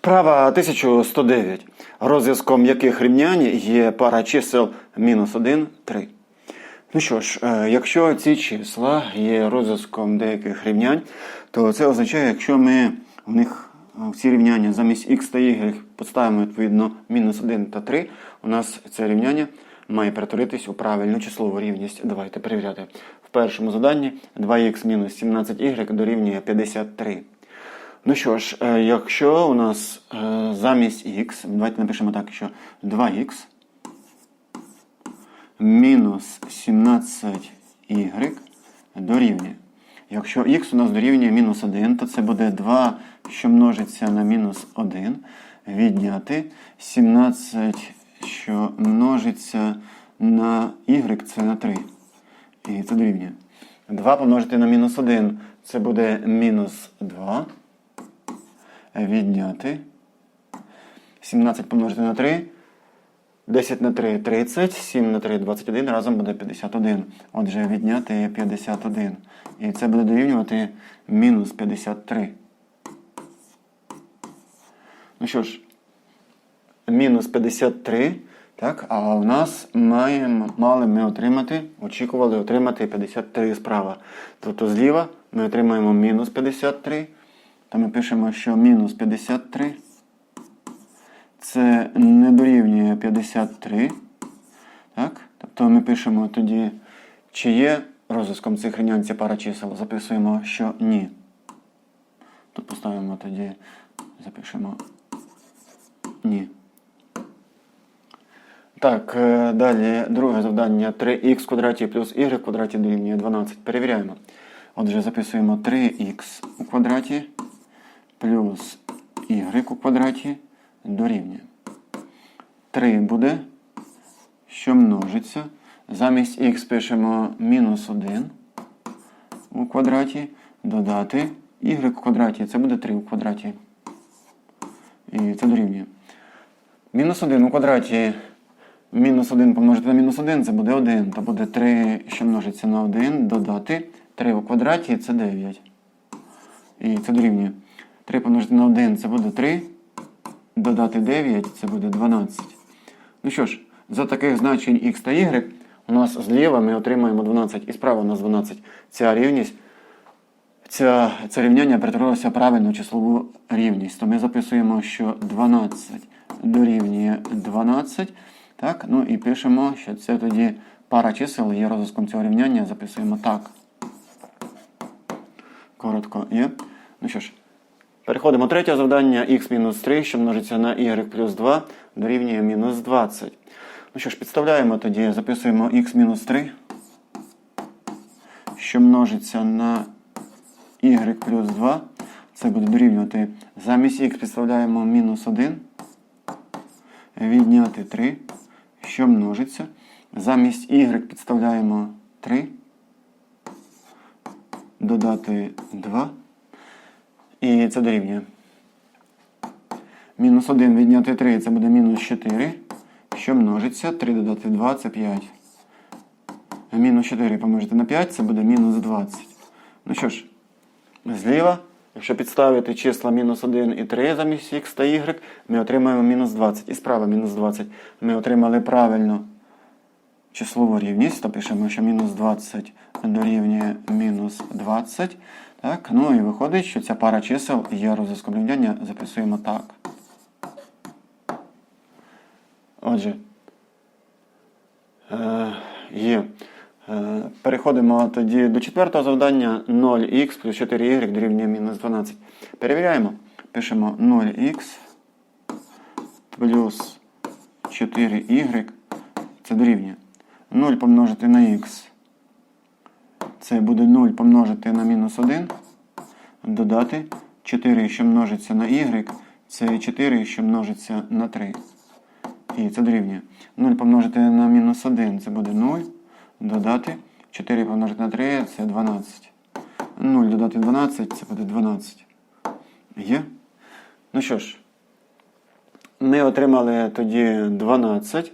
Вправа 1109, розв'язком яких рівнянь є пара чисел мінус 1, 3. Ну що ж, е, якщо ці числа є розв'язком деяких рівнянь, то це означає, якщо ми в них е, в ці рівняння замість x та y поставимо відповідно мінус 1 та 3, у нас це рівняння має перетворитись у правильну числову рівність. Давайте перевіряти. В першому заданні 2х мінус 17y дорівнює 53. Ну що ж, е, якщо у нас е, замість х, давайте напишемо так, що 2х мінус 17y дорівнює. Якщо х у нас дорівнює мінус 1, то це буде 2, що множиться на мінус 1, відняти 17, що множиться на y, це на 3. І це дорівнює. 2 помножити на мінус 1, це буде мінус 2 відняти. 17 помножити на 3. 10 на 3 30, 7 на 3 21, разом буде 51. Отже, відняти 51. І це буде дорівнювати мінус 53. Ну що ж, мінус 53. Так, а у нас маємо, мали ми отримати, очікували отримати 53 справа. Тобто зліва ми отримаємо мінус 53. То ми пишемо, що мінус 53 це не дорівнює 53. Так? Тобто ми пишемо тоді, чи є розв'язком цих рівнянь пара чисел. Записуємо, що ні. Тут поставимо тоді, запишемо ні. Так, е, далі друге завдання 3х квадраті плюс y квадраті дорівнює 12. Перевіряємо. Отже, записуємо 3х у квадраті плюс y у квадраті дорівнює. 3 буде, що множиться. Замість х пишемо мінус 1 у квадраті, додати y у квадраті. Це буде 3 у квадраті. І це дорівнює. Мінус 1 у квадраті. Мінус 1 помножити на мінус 1, це буде 1. То буде 3, що множиться на 1, додати 3 у квадраті, це 9. І це дорівнює. 3 помножити на 1 це буде 3. Додати 9 це буде 12. Ну що ж, за таких значень x та y у нас зліва ми отримаємо 12 і справа у нас 12. Ця рівність, ця, це рівняння перетворилося в правильну числову рівність. То ми записуємо, що 12 дорівнює 12. Так, ну і пишемо, що це тоді пара чисел є розв'язком цього рівняння. Записуємо так. Коротко є. Ну що ж, переходимо третє завдання. х-3, що множиться на y плюс 2, дорівнює мінус 20. Ну що ж, підставляємо тоді, записуємо х-3, що множиться на y плюс 2. Це буде дорівнювати. Замість х підставляємо мінус 1. Відняти 3, що множиться. Замість y підставляємо 3 додати 2. І це дорівнює. Мінус 1 відняти 3 це буде мінус 4. Що множиться? 3 додати 2 це 5. Мінус 4 помножити на 5 це буде мінус 20. Ну що ж, зліва, якщо підставити числа мінус 1 і 3 замість х та y, ми отримаємо мінус 20. І справа мінус 20. Ми отримали правильно числову рівність, то пишемо, що мінус 20 дорівнює мінус 20. Так, ну і виходить, що ця пара чисел є розв'язком рівняння, записуємо так. Отже, е, є. Е, переходимо тоді до четвертого завдання 0х плюс 4y дорівнює мінус 12. Перевіряємо. Пишемо 0х плюс 4y. Це дорівнює. 0 помножити на х. Це буде 0 помножити на мінус 1. Додати 4, що множиться на y. Це 4, що множиться на 3. І це дорівнює. 0 помножити на мінус 1 це буде 0. Додати 4 помножити на 3 це 12. 0 додати 12 це буде 12. Є? Ну що ж, ми отримали тоді 12.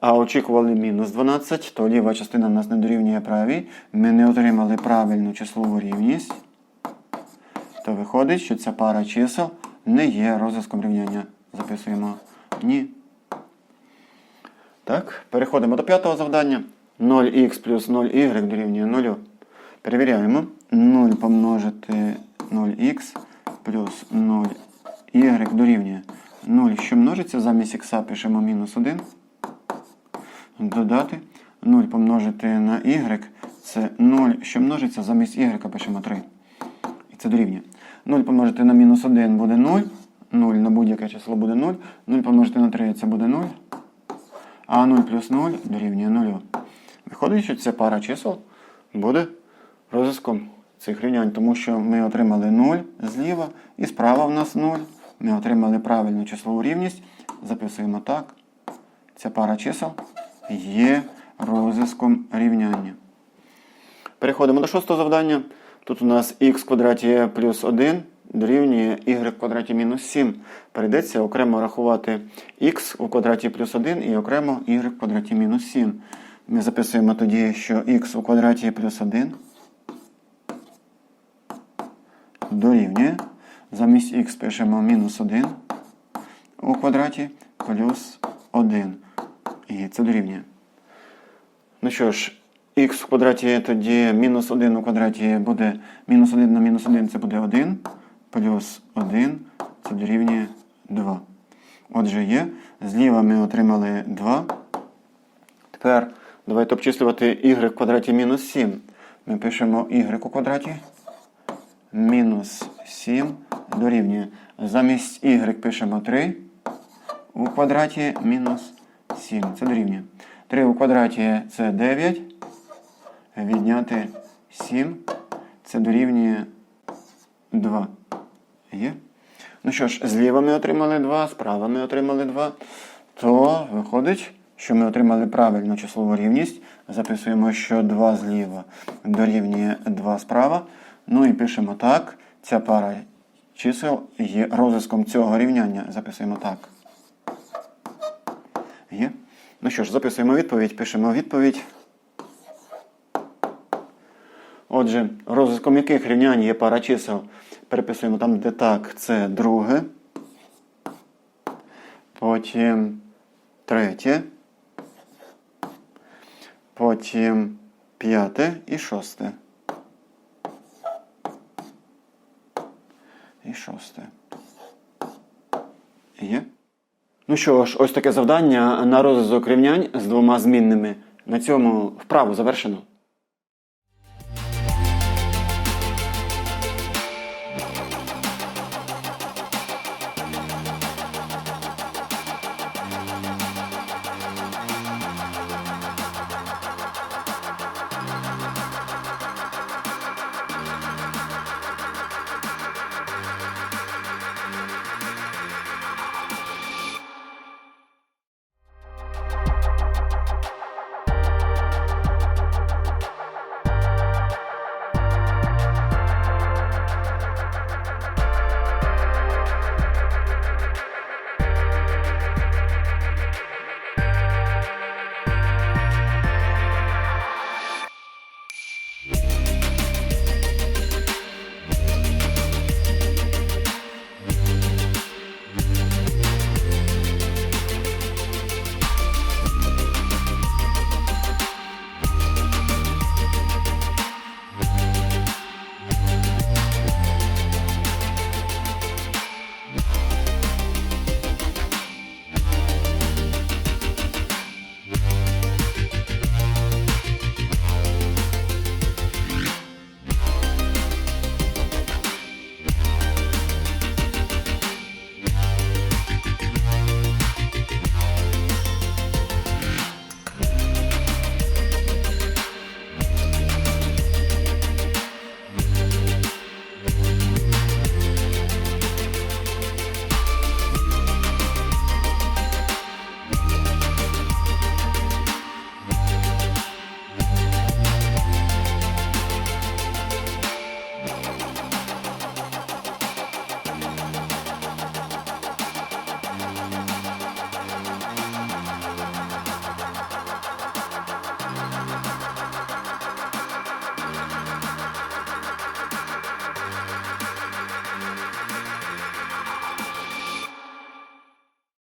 А очікували мінус 12, то ліва частина нас не дорівнює правій. Ми не отримали правильну числову рівність. То виходить, що ця пара чисел не є розв'язком рівняння. Записуємо ні. Так, переходимо до п'ятого завдання. 0х плюс 0y дорівнює 0. Перевіряємо. 0 помножити 0х плюс 0y дорівнює 0, що множиться замість х пишемо мінус 1. Додати 0 помножити на y це 0, що множиться замість y пишемо 3. І це дорівнює. 0 помножити на мінус 1 буде 0. 0 на будь-яке число буде 0. 0 помножити на 3 це буде 0. А 0 плюс 0 дорівнює 0. Виходить, що ця пара чисел буде розв'язком цих рівнянь, тому що ми отримали 0 зліва і справа в нас 0. Ми отримали правильну числову рівність. Записуємо так. Ця пара чисел є розв'язком рівняння. Переходимо до шостого завдання. Тут у нас х квадраті плюс 1 дорівнює y квадраті мінус 7. Прийдеться окремо рахувати х у квадраті плюс 1 і окремо y квадраті мінус 7. Ми записуємо тоді, що х у квадраті плюс 1 дорівнює. Замість х пишемо мінус 1 у квадраті плюс 1. І це дорівнює. Ну що ж, х в квадраті тоді мінус 1 у квадраті буде мінус 1 на мінус 1 це буде 1, плюс 1 це дорівнює 2. Отже, є. Зліва ми отримали 2. Тепер давайте обчислювати y в квадраті мінус 7. Ми пишемо y у квадраті мінус 7 дорівнює. Замість y пишемо 3 у квадраті мінус 7. Це дорівнює. 3 у квадраті це 9. Відняти 7. Це дорівнює 2. Є? Ну що ж, зліва ми отримали 2, справа ми отримали 2. То виходить, що ми отримали правильну числову рівність. Записуємо, що 2 зліва дорівнює 2 справа. Ну і пишемо так. Ця пара чисел є розв'язком цього рівняння. Записуємо так. Є? Ну що ж, записуємо відповідь, пишемо відповідь. Отже, розв'язком яких рівнянь є пара чисел? Переписуємо там, де так, це друге. Потім третє. Потім п'яте і шосте. І шосте. Є? Ну що ж, ось таке завдання на розв'язок рівнянь з двома змінними. На цьому вправу завершено.